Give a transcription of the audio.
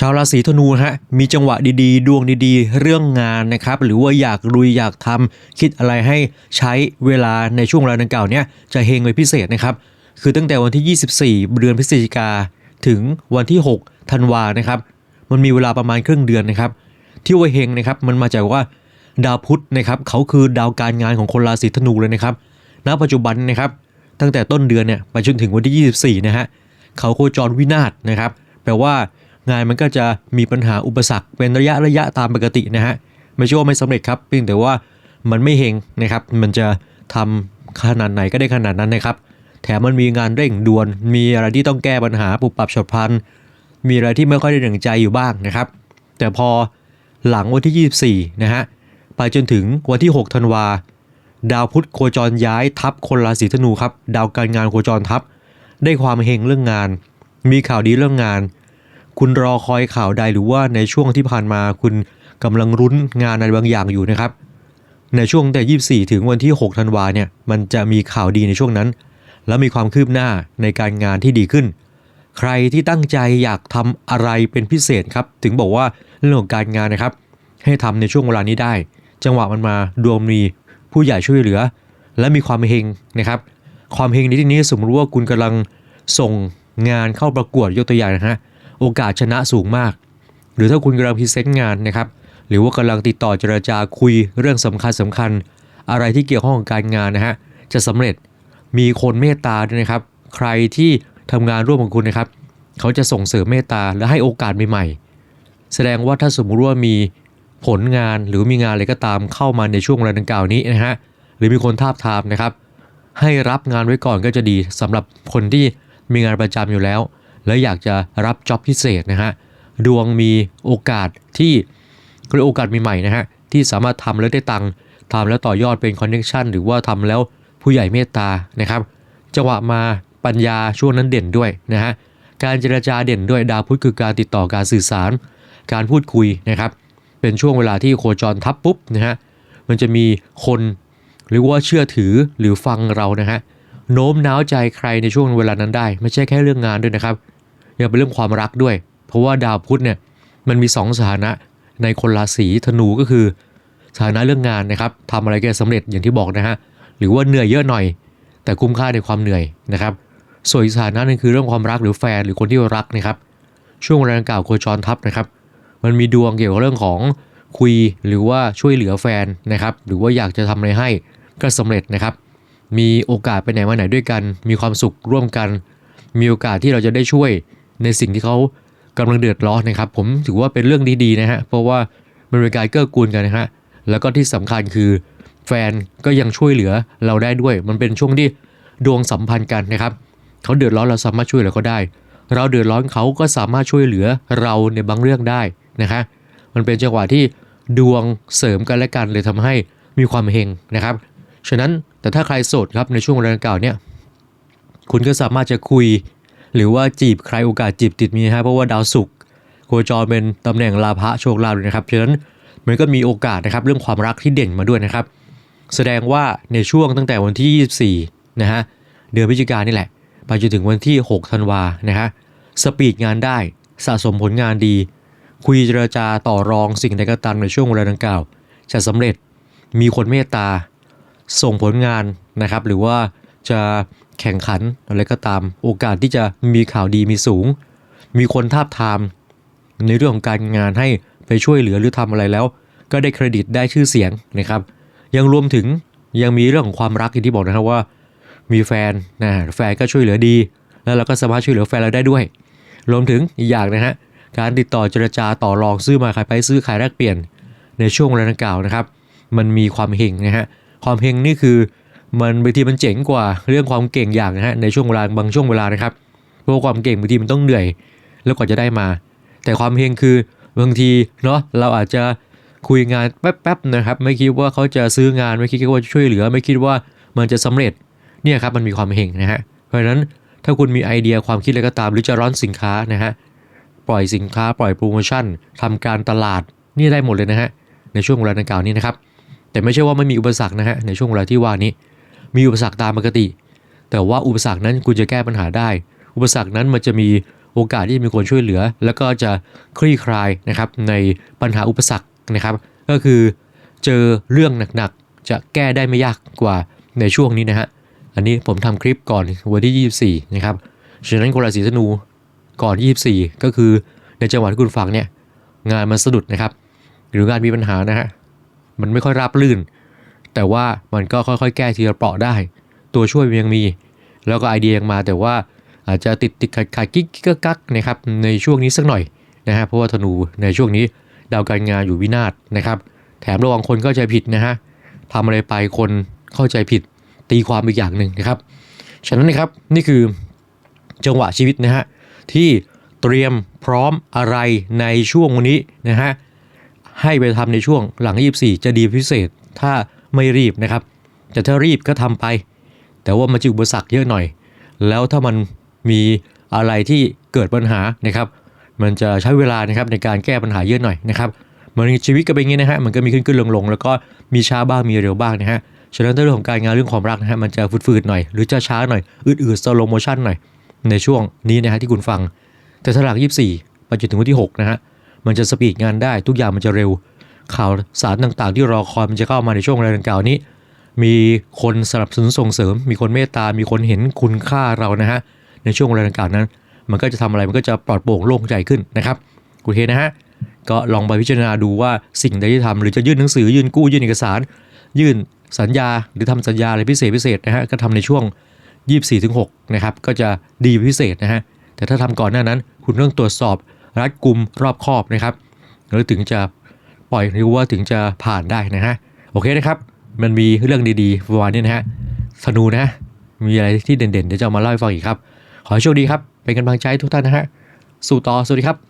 ชาวราศีธนูฮะมีจังหวะดีๆ ดวงดีๆ เรื่องงานนะครับหรือว่าอยากลุยอยากทำคิดอะไรให้ใช้เวลาในช่วงเวลาดังกล่าวเนี้ยจะเฮงเป็นพิเศษนะครับคือตั้งแต่วันที่ 24 เดือนพฤศจิกา ถึงวันที่ 6 ธันวานะครับมันมีเวลาประมาณครึ่งเดือนนะครับที่ว่าเฮงนะครับมันมาจากว่าดาวพุธนะครับเขาคือดาวการงานของคนราศีธนูเลยนะครับณปัจจุบันนะครับตั้งแต่ต้นเดือนเนี่ยไปจนถึงวันที่ 24นะฮะเขาโคจรวินาศนะครับแปลว่า งานมันก็จะมีปัญหาอุปสรรคเป็นระยะระยะตามปกตินะฮะไม่ใช่ว่าไม่สำเร็จครับเพียงแต่ว่ามันไม่เฮงนะครับ มันจะทำขนาดไหนก็ได้ขนาดนั้นนะครับ แถมมันมีงานเร่งด่วน มีอะไรที่ต้องแก้ปัญหาปรับปรับฉับพลัน มีอะไรที่ไม่ค่อยได้ดั่งใจอยู่บ้างนะครับ แต่พอหลังวันที่ 24 นะฮะ ไปจนถึงวันที่ 6 ธันวา ดาวพุธโคจรย้ายทับคนราศีธนูครับ ดาวการงานโคจรทับ ได้ความเฮงเรื่องงาน มีข่าวดีเรื่องงาน คุณรอคอยข่าวใดหรือว่าในช่วงที่ผ่านมาคุณกำลังรุ้นงานอะไรบางอย่างอยู่นะครับ ในช่วงแต่ 24 ถึงวันที่ 6 ธันวาเนี่ยมันจะมีข่าวดีในช่วงนั้น และมีความคืบหน้าในการงานที่ดีขึ้น ใครที่ตั้งใจอยากทำอะไรเป็นพิเศษครับ ถึงบอกว่าเรื่องของการงานนะครับ ให้ทำในช่วงเวลานี้ได้ จังหวะมันมาดวงมีผู้ใหญ่ช่วยเหลือ และมีความเฮงนะครับ ความเฮงในที่นี้สมมติว่าคุณกำลังส่งงานเข้าประกวดยกตัวอย่างนะฮะ โอกาสชนะสูงมาก หรือถ้าคุณกำลังพรีเซนต์งานนะครับ หรือว่ากำลังติดต่อเจรจาคุยเรื่องสำคัญสำคัญ อะไรที่เกี่ยวข้องกับการงานนะฮะจะสำเร็จมีคนเมตตาด้วยนะครับ ใครที่ทำงานร่วมกับคุณนะครับ เขาจะส่งเสริมเมตตาและให้โอกาสใหม่ๆ แสดงว่าถ้าสมมุติว่ามีผลงานหรือมีงานอะไรก็ตามเข้ามาในช่วงเวลาดังกล่าวนี้นะฮะหรือมีคนทาบทามนะครับ ให้รับงานไว้ก่อนก็จะดีสำหรับคนที่มีงานประจำอยู่แล้ว แล้วอยากจะรับจ็อบพิเศษนะฮะดวงมีโอกาสที่เรียกโอกาสใหม่ๆนะฮะที่สามารถทำแล้วได้ตังค์ทำแล้วต่อยอดเป็นคอนเนคชันหรือว่าทำแล้วผู้ใหญ่เมตตานะครับจังหวะมาปัญญาช่วงนั้นเด่นด้วยนะฮะการเจรจาเด่นด้วยดาวพุธคือการติดต่อการสื่อสาร การพูดคุยนะครับ เป็นช่วงเวลาที่โคจรทับปุ๊บนะฮะมันจะมีคนหรือว่าเชื่อถือหรือฟังเรานะฮะโน้มน้าวใจใครในช่วงเวลานั้นได้ ไม่ใช่แค่เรื่องงานด้วยนะครับ ยังเป็นเรื่องความรักด้วย เพราะว่าดาวพุธเนี่ยมันมีสองสถานะในคนราศีธนูก็คือ สถานะเรื่องงานนะครับทำอะไรก็สำเร็จอย่างที่บอกนะฮะหรือว่าเหนื่อยเยอะหน่อย แต่คุ้มค่าในความเหนื่อยนะครับ ส่วนอีกสถานะนึงคือเรื่องความรักหรือแฟนหรือคนที่รักนะครับ ช่วงเวลาดังกล่าวโคจรทับนะครับ มันมีดวงเกี่ยวกับเรื่องของคุยหรือว่าช่วยเหลือแฟนนะครับ หรือว่าอยากจะทำอะไรให้ก็สำเร็จนะครับ มีโอกาสไปไหนมาไหนด้วยกัน มีความสุขร่วมกัน มีโอกาสที่เราจะได้ช่วย ในสิ่งที่เขากำลังเดือดร้อนนะครับ ผมถือว่าเป็นเรื่องดีๆนะฮะเพราะว่ามันเป็นการเกื้อกูลกันนะฮะแล้วก็ที่สำคัญคือแฟนก็ยังช่วยเหลือเราได้ด้วย มันเป็นช่วงที่ดวงสัมพันธ์กันนะครับเขาเดือดร้อนเราสามารถช่วยเหลือเขาได้ เราเดือดร้อนเขาก็สามารถช่วยเหลือเราในบางเรื่องได้นะคะมันเป็นจังหวะที่ดวงเสริมกันและกันเลยทำให้มีความเฮงนะครับ ฉะนั้นแต่ถ้าใครโสดครับในช่วงเวลาดังกล่าวเนี่ยคุณก็สามารถจะคุย หรือว่าจีบใครโอกาสจีบติดมีฮะเพราะว่าดาวศุกร์โคจรเป็นตำแหน่งลาภะโชคลาภเลยนะครับฉะนั้นมันก็มีโอกาสนะครับเรื่องความรักที่เด่นมาด้วยนะครับ แสดงว่าในช่วงตั้งแต่วันที่ 24 นะฮะเดือนพฤศจิกายนนี่แหละ ไปจนถึงวันที่ 6 ธันวานะฮะสปีดงานได้สะสมผลงานดี คุยเจรจาต่อรองสิ่งใดก็ตามในช่วงเวลาดังกล่าว จะสำเร็จมีคนเมตตา ส่งผลงานนะครับ หรือว่า จะแข่งขันอะไรก็ตาม โอกาสที่จะมีข่าวดีมีสูง มีคนทาบทาม ในเรื่องของการงานให้ไปช่วยเหลือหรือทำอะไรแล้ว ก็ได้เครดิตได้ชื่อเสียงนะครับ ยังรวมถึงยังมีเรื่องของความรักอย่างที่บอกนะครับว่า มีแฟนนะแฟนก็ช่วยเหลือดี แล้วเราก็สามารถช่วยเหลือแฟนเราได้ด้วย รวมถึงอีกอย่างนะฮะการติดต่อเจรจาต่อรองซื้อมาขายไปซื้อขายแลกเปลี่ยนในช่วงเวลาดังกล่าวนะครับ มันมีความเฮงนะฮะความเฮงนี่คือ มันบางทีมันเจ๋งกว่าเรื่องความเก่งอย่างนะฮะในช่วงเวลาบางช่วงเวลานะครับเพราะความเก่งบางทีมันต้องเหนื่อย แล้วกว่าจะได้มา แต่ความเฮงคือบางทีเนาะเราอาจจะคุยงานแป๊บๆนะครับ ไม่คิดว่าเขาจะซื้องานไม่คิดว่าจะช่วยเหลือ ไม่คิดว่ามันจะสำเร็จเนี่ยครับมันมีความเฮงนะฮะเพราะฉะนั้นถ้าคุณมีไอเดียความคิดอะไรก็ตาม หรือจะร้อนสินค้านะฮะปล่อยสินค้าปล่อยโปรโมชั่นทำการตลาดนี่ได้หมดเลยนะฮะในช่วงเวลาดังกล่าวนี้นะครับแต่ไม่ใช่ว่าไม่มีอุปสรรคนะฮะในช่วงเวลาที่ว่านี้ มีอุปสรรคตามปกติ แต่ว่าอุปสรรคนั้นคุณจะแก้ปัญหาได้ อุปสรรคนั้นมันจะมีโอกาสที่จะมีคนช่วยเหลือ แล้วก็จะคลี่คลายนะครับในปัญหาอุปสรรคนะครับ ก็คือเจอเรื่องหนักๆ จะแก้ได้ไม่ยากกว่าในช่วงนี้นะฮะ อันนี้ผมทำคลิปก่อนวันที่ 24 นะครับ ฉะนั้นคนราศีธนูก่อน 24 ก็คือในจังหวะที่คุณฟังเนี่ยงานมันสะดุดนะครับ หรืองานมีปัญหานะฮะ มันไม่ค่อยราบลื่น แต่ว่ามันก็ค่อยๆ แก้ทีละเปราะได้ ตัวช่วยมันยังมี แล้วก็ไอเดียยังมาแต่ว่าอาจจะติดติดขัดขัดกิ๊กกิ๊กกักนะครับในช่วงนี้สักหน่อยนะฮะเพราะว่าธนูในช่วงนี้ดาวการงานอยู่วินาศนะครับ แถมระวังคนเข้าใจผิดนะฮะทำอะไรไปคนเข้าใจผิดตีความอีกอย่างหนึ่งนะครับ ฉะนั้นนะครับนี่คือจังหวะชีวิตนะฮะที่เตรียมพร้อมอะไรในช่วงวันนี้นะฮะให้ไปทำในช่วงหลัง 24 จะดีพิเศษ ถ้า ไม่รีบนะครับ แต่ถ้ารีบก็ทำไป แต่ว่ามันจะอุปสรรคเยอะหน่อย แล้วถ้ามันมีอะไรที่เกิดปัญหานะครับ มันจะใช้เวลานะครับในการแก้ปัญหาเยอะหน่อยนะครับมันชีวิตก็เป็นอย่างนี้นะฮะมันก็มีขึ้นขึ้นลงลงแล้วก็มีช้าบ้างมีเร็วบ้างนะฮะฉะนั้นในเรื่องของการงานเรื่องความรักนะฮะมันจะฟืดๆหน่อยหรือจะช้าหน่อยอืดๆ slow motion หน่อยในช่วงนี้นะฮะที่คุณฟัง แต่ถ้าหลัง24ไปจนถึงวันที่6นะฮะมันจะสปีดงานได้ทุกอย่างมันจะเร็ว ข่าวสารต่างๆ ที่รอคอยมันจะเข้ามาในช่วงเวลาดังกล่าวนี้ มีคนสนับสนุนส่งเสริม มีคนเมตตา มีคนเห็นคุณค่าเรานะฮะในช่วงเวลาดังกล่าวนั้น มันก็จะทำอะไรมันก็จะปลอดโปร่งโล่งใจขึ้นนะครับโอเคนะฮะก็ลองไปพิจารณาดูว่าสิ่งใดที่ทำหรือจะยื่นหนังสือยื่นกู้ยื่นเอกสาร ยื่นสัญญาหรือทำสัญญาอะไรพิเศษพิเศษนะฮะก็ทำในช่วง 24-6นะครับก็จะดีพิเศษนะฮะแต่ถ้าทำก่อนหน้านั้น คุณต้องตรวจสอบรัดกุมรอบคอบนะครับแล้วถึงจะ ปล่อยหรือว่าถึงจะผ่านได้นะฮะโอเคนะครับ มันมีเรื่องดีๆประมาณนี้นะฮะธนูนะ มีอะไรที่เด่นๆเดี๋ยวจะมาเล่าให้ฟังอีกครับ ขอให้โชคดีครับ เป็นกำลังใจทุกท่านนะฮะ สู่ต่อสวัสดีครับ